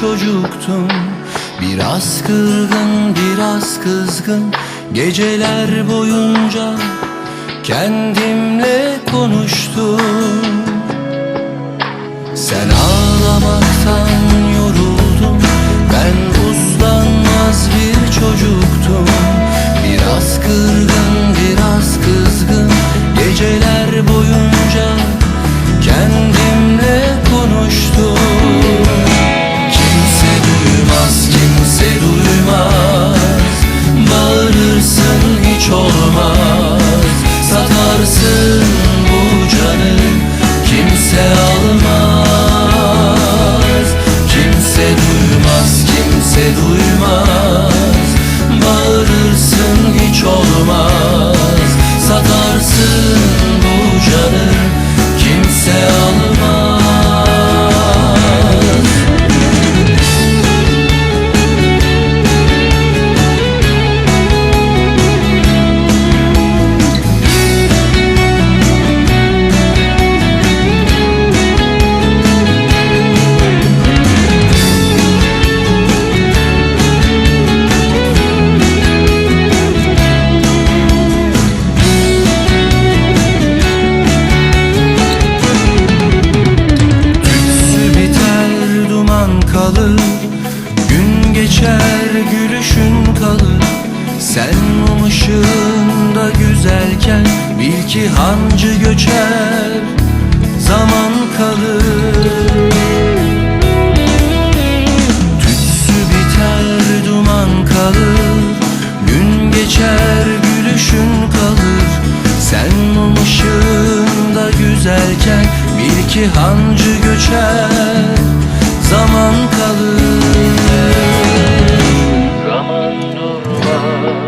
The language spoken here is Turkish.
çocuktum Biraz kırgın biraz kızgın Geceler boyunca kendimle konuştum. Olmaz. Satarsın Sen mum güzelken Bil ki hancı göçer Zaman kalır. Tütsü biter duman kalır Gün geçer gülüşün kalır. Sen mum güzelken Bil ki hancı göçer Zaman kalır. Zaman durmaz